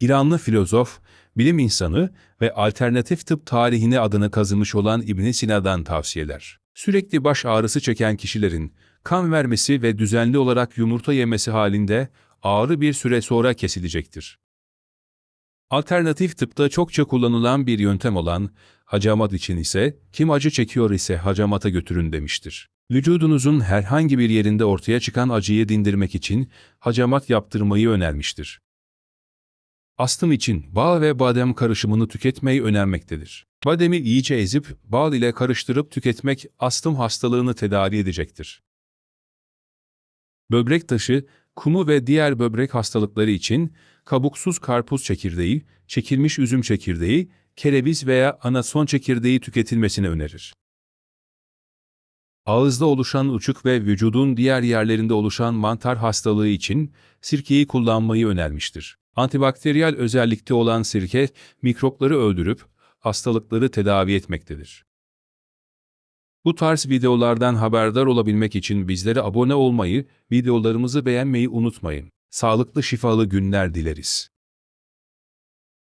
İranlı filozof, bilim insanı ve alternatif tıp tarihine adını kazımış olan İbn Sina'dan tavsiyeler. Sürekli baş ağrısı çeken kişilerin kan vermesi ve düzenli olarak yumurta yemesi halinde ağrı bir süre sonra kesilecektir. Alternatif tıpta çokça kullanılan bir yöntem olan hacamat için ise kim acı çekiyor ise hacamata götürün demiştir. Vücudunuzun herhangi bir yerinde ortaya çıkan acıyı dindirmek için hacamat yaptırmayı önermiştir. Astım için bal ve badem karışımını tüketmeyi önermektedir. Bademi iyice ezip bal ile karıştırıp tüketmek astım hastalığını tedavi edecektir. Böbrek taşı, kumu ve diğer böbrek hastalıkları için kabuksuz karpuz çekirdeği, çekilmiş üzüm çekirdeği, kereviz veya anason çekirdeği tüketilmesini önerir. Ağızda oluşan uçuk ve vücudun diğer yerlerinde oluşan mantar hastalığı için sirkeyi kullanmayı önermiştir. Antibakteriyel özellikte olan sirke, mikropları öldürüp hastalıkları tedavi etmektedir. Bu tarz videolardan haberdar olabilmek için bizlere abone olmayı, videolarımızı beğenmeyi unutmayın. Sağlıklı şifalı günler dileriz.